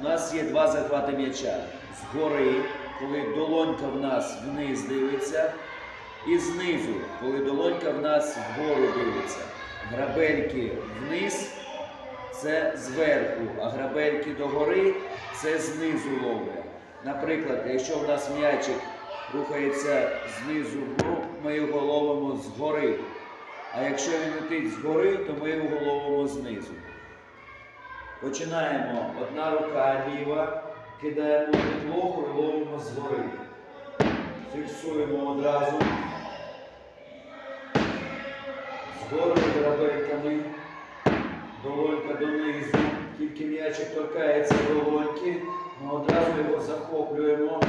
У нас є два захвати м'яча. Згори, коли долонька в нас вниз дивиться, і знизу, коли долонька в нас вгору дивиться. Грабельки вниз це зверху, а грабельки догори це знизу ловлять. Наприклад, якщо в нас м'ячик рухається знизу вгору, ми його ловимо згори. А якщо він летить згори, то ми його ловимо знизу. Починаємо. Одна рука ліва, кидаємо підлогу і ловимо згори. Фіксуємо одразу. Згори грабельками. Долонька донизу. Тільки м'ячик торкається долоньки, ми одразу його захоплюємо.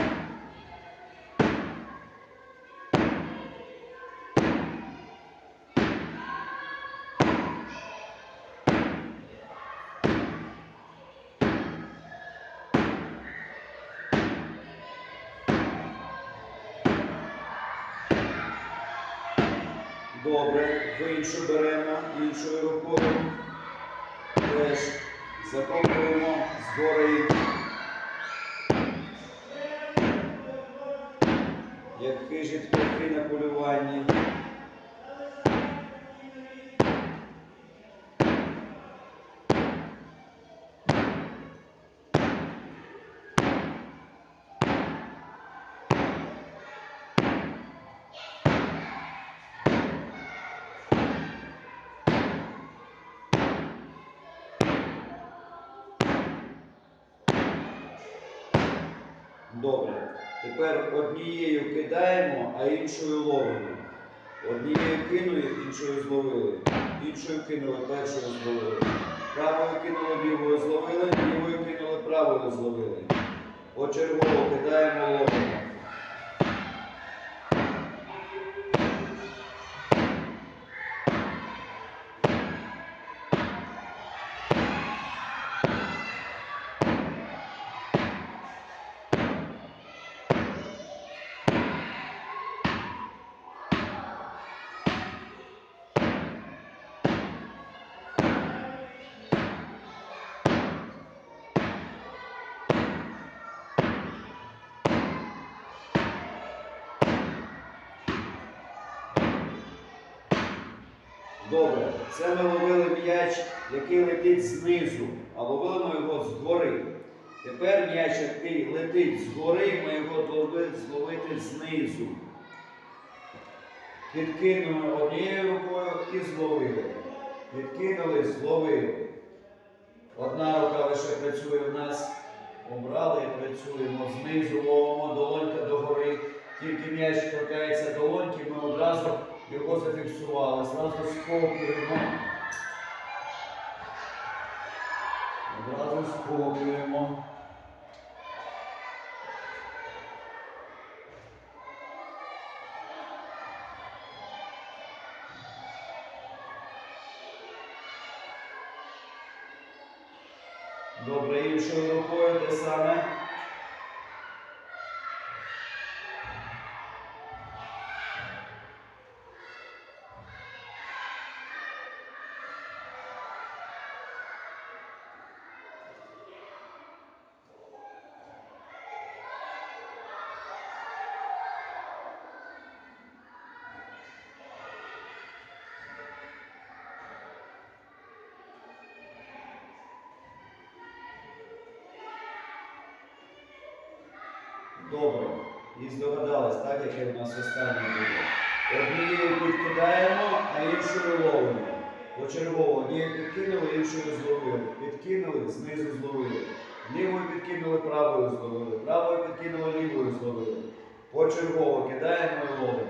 Добре, в іншу беремо іншою рукою. Теж захоплюємо згори. Як хижі птахи на полюванні. Добре. Тепер однією кидаємо, а іншою ловимо. Однією кинули, іншою зловили. Іншою кинули, першою зловили. Правою кинули, лівою зловили, лівою кинули, правою зловили. Почергово кидаємо, ловимо. Добре, це ми ловили м'яч, який летить знизу, а ловили ми його згори. Тепер м'яч, який летить згори, ми його зловити знизу. Підкинули однією рукою і зловили. Підкинули, зловили. Одна рука лише працює в нас. Обрали і працюємо знизу, ловимо долонька догори. Тільки м'яч торкається долоньки, ми одразу його зафіксували, зразу схоплюємо. Одразу схоплюємо. Добре, іншою рукою те саме. Добре. І здогадались, так, яке в нас останнє буде. Однією підкидаємо, а іншою ловимо. Почергово однією підкинули, іншою зловили. Підкинули, знизу зловили. Лівою підкинули, правою зловили. Правою підкинули, лівою зловили. Почергово кидаємо і ловимо.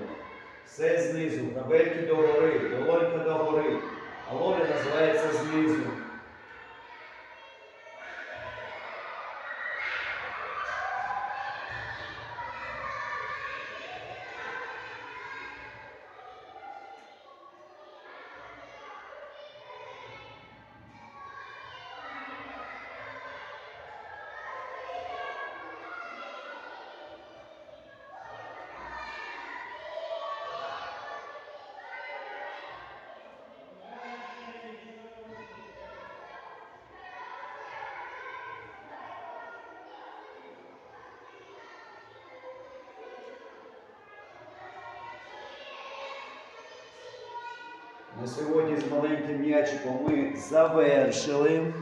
Все знизу, грабельки догори, долонька догори. На сьогодні з маленьким м'ячиком ми завершили.